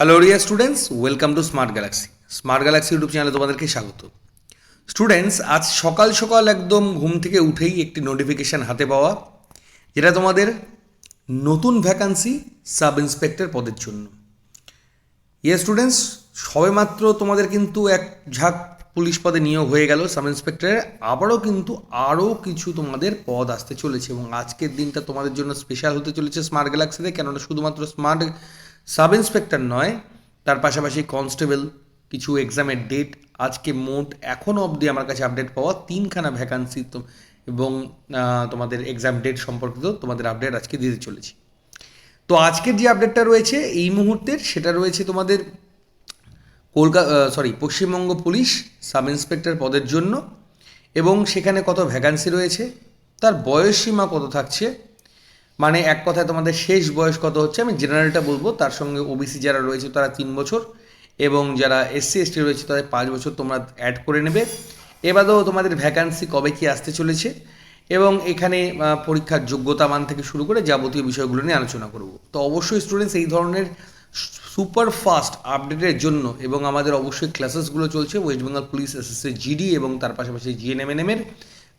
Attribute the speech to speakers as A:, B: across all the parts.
A: Hello Riya students welcome to smart galaxy smart galaxy YouTube চ্যানেলে তোমাদেরকে স্বাগত। Students আজ সকাল সকাল একদম ঘুম থেকে উঠেই একটি নোটিফিকেশান হাতে পাওয়া, যেটা তোমাদের নতুন ভ্যাকান্সি সাব ইন্সপেক্টর পদের জন্য। ইয়ে স্টুডেন্টস সবেমাত্র তোমাদের কিন্তু এক ঝাঁক পুলিশ পদে নিয়োগ হয়ে গেল সাব ইন্সপেক্টরের আবারও কিন্তু আরও কিছু তোমাদের পদ আসতে চলেছে এবং আজকের দিনটা তোমাদের জন্য স্পেশাল হতে চলেছে স্মার্ট গ্যালাক্সিতে কেননা শুধুমাত্র স্মার্ট সাব ইন্সপেক্টর নয়, তার পাশাপাশি কনস্টেবল, কিছু এক্সামের ডেট, আজকে মোট এখনও অবধি আমার কাছে আপডেট পাওয়া তিনখানা ভ্যাকান্সি তো, এবং তোমাদের এক্সাম ডেট সম্পর্কিত তোমাদের আপডেট আজকে দিতে চলেছি। তো আজকের যে আপডেটটা রয়েছে, এই মুহূর্তের সেটা রয়েছে তোমাদের Kolkata sorry Paschimbanga police sub inspector পদের জন্য, এবং সেখানে কত ভ্যাকান্সি রয়েছে, তার বয়স সীমা কত থাকছে মানে এক কথায় তোমাদের শেষ বয়স কত হচ্ছে আমি জেনারেলটা বলব, তার সঙ্গে ওবিসি যারা রয়েছে তারা তিন বছর, এবং যারা এসসি এসটি রয়েছে তাদের পাঁচ বছর তোমরা অ্যাড করে নেবে। এবারেও তোমাদের ভ্যাকান্সি কবে কি আসতে চলেছে, এবং এখানে পরীক্ষার যোগ্যতা মান থেকে শুরু করে যাবতীয় বিষয়গুলো নিয়ে আলোচনা করব। তো অবশ্যই স্টুডেন্টস এই ধরনের সুপার ফাস্ট আপডেটের জন্য, এবং আমাদের অবশ্যই ক্লাসেসগুলো চলছে West Bengal police SSC GD এবং তার পাশাপাশি জিএনএমএনএম এর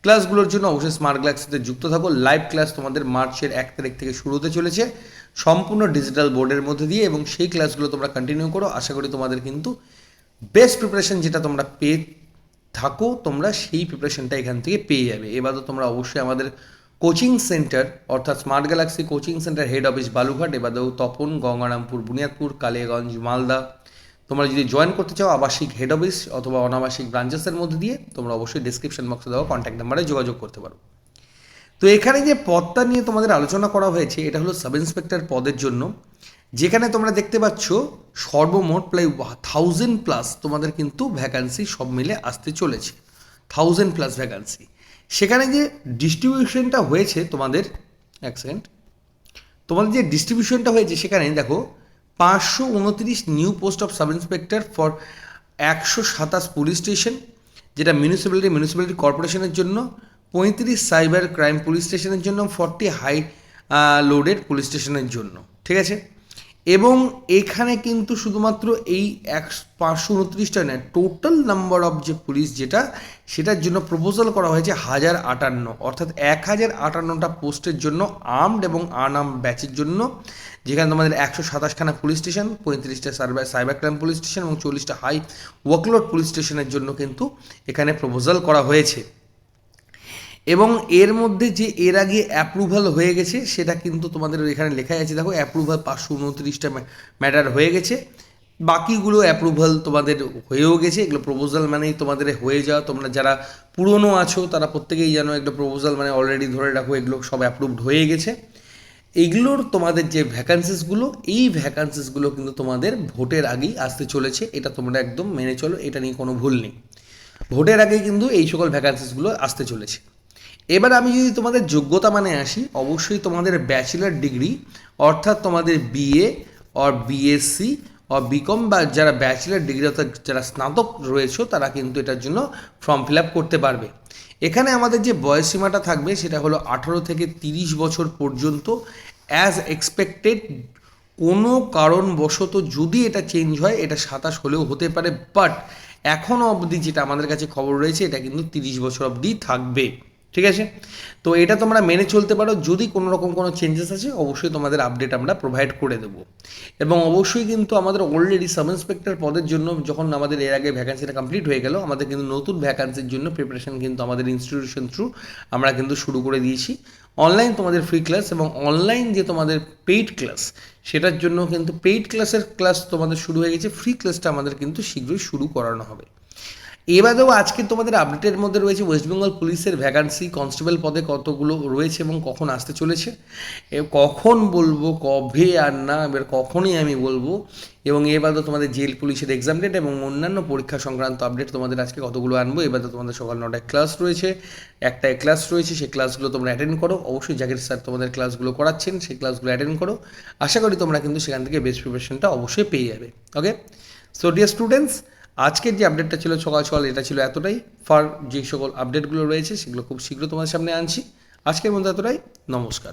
A: ক্লাসগুলোর জন্য অবশ্যই স্মার্ট ক্লাসেতে যুক্ত থাকো। লাইভ ক্লাস তোমাদের মার্চের এক তারিখ থেকে শুরু হতে চলেছে। সম্পূর্ণ ডিজিটাল বোর্ডের মধ্যে দিয়ে এবং সেই ক্লাসগুলো তোমরা কন্টিনিউ করো। আশা করি তোমাদের কিন্তু বেস্ট প্রিপারেশন যেটা তোমরা পেয়ে থাকো, তোমরা সেই প্রিপারেশনটা এখান থেকে পেয়ে যাবে। এবারও তোমরা অবশ্যই আমাদের কোচিং সেন্টার অর্থাৎ smart galaxy coaching centre head office Balurghat এবারেও তপন, গঙ্গারামপুর, বুনিয়াদপুর, কালিয়াগঞ্জ, মালদা তোমরা যদি জয়েন করতে চাও আবাসিক হেড অফিস অথবা অনাবাসিক ব্রাঞ্চেসের মধ্যে দিয়ে, তোমরা অবশ্যই ডিসক্রিপশন বক্সে দেওয়া কন্ট্যাক্ট নাম্বারে যোগাযোগ করতে পারো। তো এখানে যে পদটা নিয়ে তোমাদের আলোচনা করা হয়েছে, এটা হলো সাব ইন্সপেক্টর পদের জন্য। যেখানে তোমরা দেখতে পাচ্ছ, সর্বমোট প্রায় থাউজেন্ড প্লাস তোমাদের কিন্তু ভ্যাকান্সি সব মিলে আসতে চলেছে। থাউজেন্ড প্লাস ভ্যাকান্সি সেখানে যে ডিস্ট্রিবিউশনটা হয়েছে তোমাদের, এক সেকেন্ড তোমাদের যে ডিস্ট্রিবিউশনটা হয়েছে সেখানে দেখো পাঁচশো উনত্রিশ new post of sub inspector for একশো সাতাশ পুলিশ স্টেশন, যেটা মিউনিসিপ্যালিটি মিউনিসিপ্যালিটি কর্পোরেশনের জন্য, পঁয়ত্রিশ সাইবার ক্রাইম পুলিশ স্টেশনের জন্য ফর্টি হাই লোডেড পুলিশ স্টেশনের জন্য। ঠিক আছে? এবং এখানে কিন্তু শুধুমাত্র এই এক পাঁচশো উনত্রিশটা নয় টোটাল নাম্বার অফ যে পুলিশ যেটা, সেটার জন্য প্রপোজাল করা হয়েছে হাজার আটান্ন। অর্থাৎ এক হাজার আটান্নটা পোস্টের জন্য আর্মড এবং আনআর্মড ব্যাচের জন্য, যেখানে তোমাদের একশো সাতাশখানা পুলিশ স্টেশন পঁয়ত্রিশটা cyber cyber crime police station এবং চল্লিশটা হাই ওয়ার্কলোড পুলিশ স্টেশনের জন্য কিন্তু এখানে প্রপোজাল করা হয়েছে। এবং এর মধ্যে যে এর আগে অ্যাপ্রুভাল হয়ে গেছে, সেটা কিন্তু তোমাদের এখানে লেখা আছে। দেখো অ্যাপ্রুভাল পাঁচশো উনত্রিশটা ম্যাটার হয়ে গেছে। বাকিগুলো অ্যাপ্রুভাল তোমাদের হয়েও গেছে। এগুলো প্রপোজাল মানেই তোমাদের হয়ে যাওয়া। তোমরা যারা পুরনো আছো, তারা প্রত্যেকেই জানো এগুলো প্রপোজাল মানে অলরেডি ধরে রাখো, এগুলো সব অ্যাপ্রুভড হয়ে গেছে। এইগুলোর তোমাদের যে ভ্যাকান্সিসগুলো এই ভ্যাকান্সিসগুলো কিন্তু তোমাদের ভোটের আগেই আসতে চলেছে। এটা তোমরা একদম মেনে চলো, এটা নিয়ে কোনো ভুল নেই। ভোটের আগে কিন্তু এই সকল ভ্যাকান্সিসগুলো আসতে চলেছে। এবার আমি যদি তোমাদের যোগ্যতা মানে আসি, অবশ্যই তোমাদের ব্যাচেলার ডিগ্রি অর্থাৎ তোমাদের BA or BSc or BCom বা যারা ব্যাচেলার ডিগ্রি অর্থাৎ যারা স্নাতক রয়েছে, তারা কিন্তু এটার জন্য ফর্ম ফিল আপ করতে পারবে। এখানে আমাদের যে বয়সসীমাটা থাকবে, সেটা হলো আঠারো থেকে তিরিশ বছর পর্যন্ত। অ্যাজ এক্সপেক্টেড কোনো কারণবশত যদি এটা চেঞ্জ হয়, এটা সাতাশ হলেও হতে পারে বাট এখনও অবধি যেটা আমাদের কাছে খবর রয়েছে, এটা কিন্তু তিরিশ বছর অবধি থাকবে। ঠিক আছে? তো এটা তোমরা মেনে চলতে পারো। যদি কোনো রকম কোনো চেঞ্জেস আছে অবশ্যই তোমাদের আপডেট আমরা প্রোভাইড করে দেবো। এবং অবশ্যই কিন্তু আমাদের অলরেডি সাব ইন্সপেক্টর পদের জন্য যখন আমাদের এর আগে ভ্যাকান্সিটা কমপ্লিট হয়ে গেল, আমাদের কিন্তু নতুন ভ্যাকান্সির জন্য প্রিপারেশন কিন্তু আমাদের ইনস্টিটিউশন থ্রু আমরা কিন্তু শুরু করে দিয়েছি। অনলাইন তোমাদের ফ্রি ক্লাস এবং অনলাইন যে তোমাদের পেইড ক্লাস সেটার জন্য কিন্তু পেইড ক্লাসের ক্লাস তোমাদের শুরু হয়ে গেছে। ফ্রি ক্লাসটা আমাদের কিন্তু শীঘ্রই শুরু করানো হবে। এবারেও আজকে তোমাদের আপডেটের মধ্যে রয়েছে ওয়েস্ট বেঙ্গল পুলিশের ভ্যাকান্সি কনস্টেবল পদে কতগুলো রয়েছে এবং কখন আসতে চলেছে? কখন বলব, কবে আর না, এবার কখনই আমি বলব। এবং এবারও তোমাদের জেল পুলিশের এক্সাম ডেট এবং অন্যান্য পরীক্ষা সংক্রান্ত আপডেট তোমাদের আজকে কতগুলো আনব। এবার তোমাদের সকাল নটায় ক্লাস রয়েছে, একটায় ক্লাস রয়েছে, সেই ক্লাসগুলো তোমরা অ্যাটেন্ড করো। অবশ্যই জাকির স্যার তোমাদের ক্লাসগুলো করাচ্ছেন, সেই ক্লাসগুলো অ্যাটেন্ড করো। আশা করি তোমরা কিন্তু সেখান থেকে বেস্ট প্রিপারেশনটা অবশ্যই পেয়ে যাবে ওকে সো ডিয়ার স্টুডেন্টস আজকের যে আপডেটটা ছিল সকাল সকাল এটা ছিল এতটাই। ফার যে সকল আপডেটগুলো রয়েছে, সেগুলো খুব শীঘ্র তোমাদের সামনে আনছি। আজকের মধ্যে এতটাই। নমস্কার।